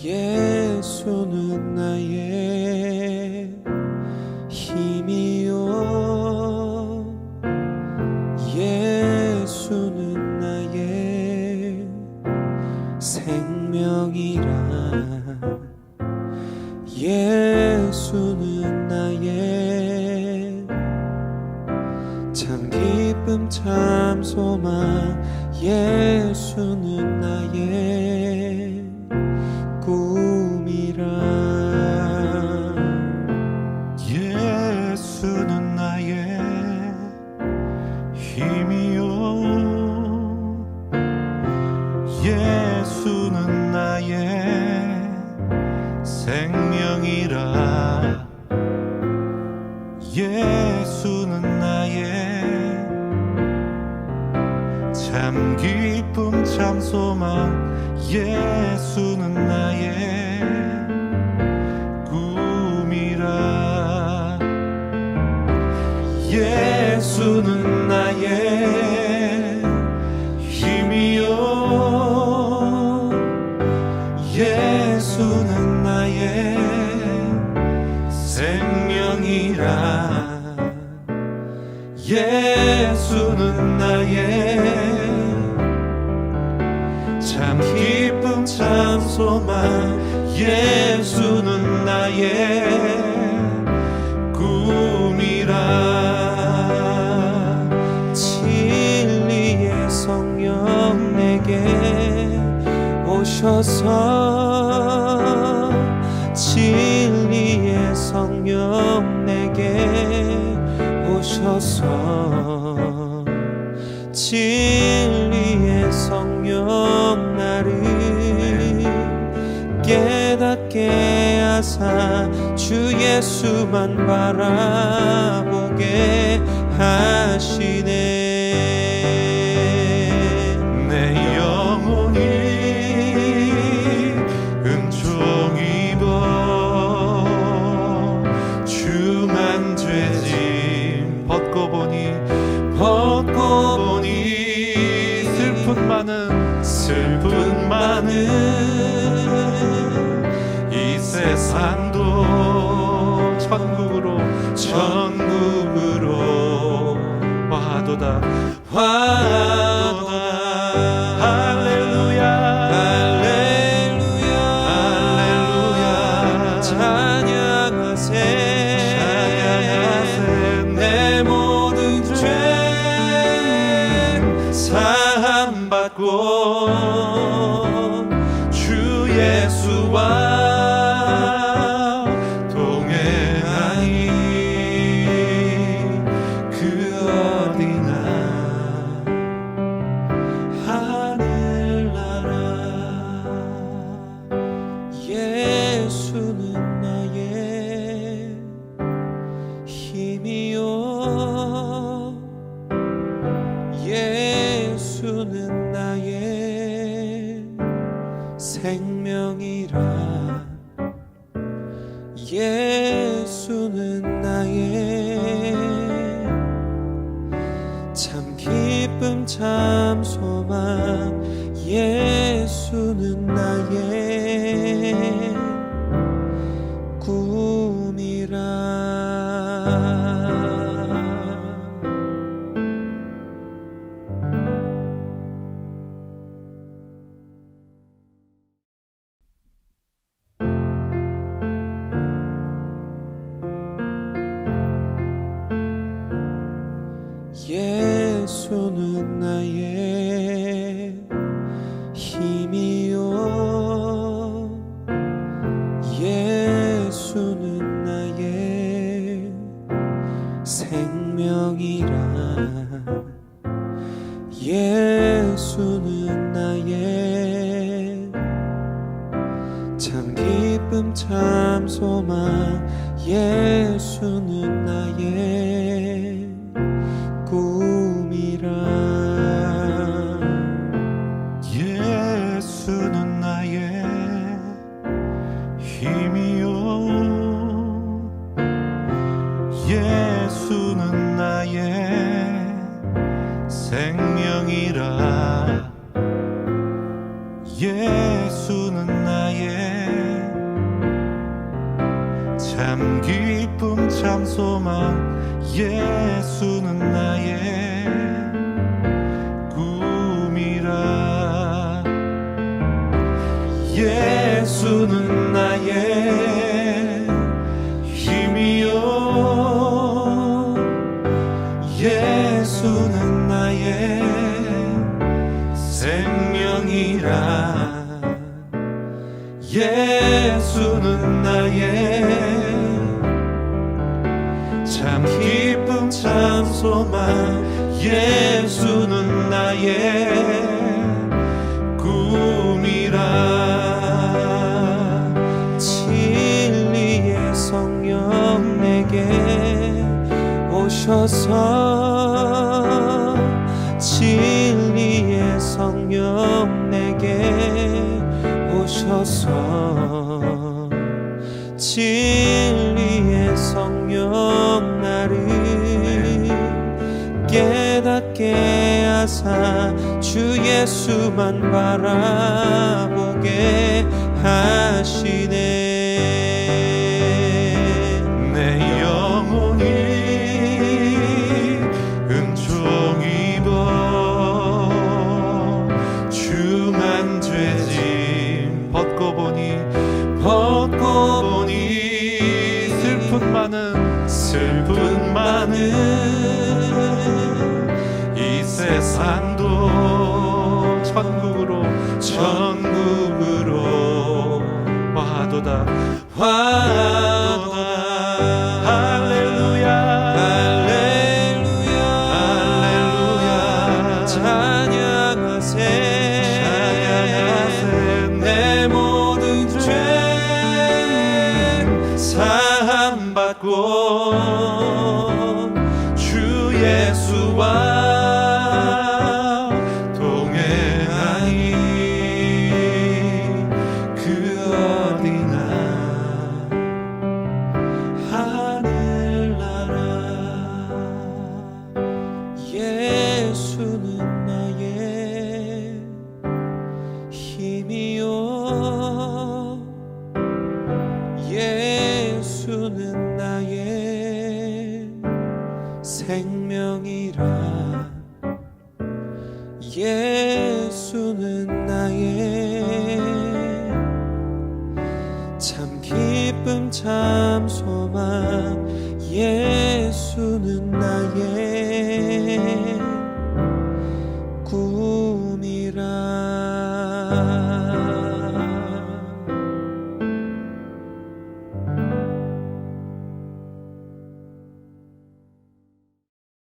예수는 나의 힘이요. 예수는 나의 생명이라. 예수는 나의 참 기쁨 참 소망. 예수는 나의 생명이라. 예수는 나의 참 기쁨 참 소망. 예수는 나의 꿈이라. 예수는 생명이라 예수는 나의 참 기쁨 참 소망. 예수는 나의 오셔서 진리의 성령 나를 깨닫게 하사 주 예수만 바라보게 하 벗고 보니 벗고 보니 슬픈 많은 슬픈 많은 이 세상도 천국으로 천국으로 와도다. 와 사함 받고 예수는 나의 생명이라. 예수는 나의 참 기쁨 참 소망. 예수는 나의 기쁨 참 소망 예수는 나의 꿈이라. 예수는 나의 힘이요. 예수는 나의 생명이라. 예수 예수는 나의 참 기쁨 참 소망 예수는 나의 꿈이라. 예수는 나의 예수는 나의 참 기쁨 참 소망. 예수는 나의 꿈이라. 진리의 성령 내게 오셔서 진리의 성령 내게 오셔서 진리의 성령 나를 깨닫게 하사 주 예수만 바라보게 하시 많은 슬픈 많은 이 세상도 천국으로 천국으로 와도다 와도다 주 예수와 생명이라. 예수는 나의 참 기쁨 참 소망. 예수는 나의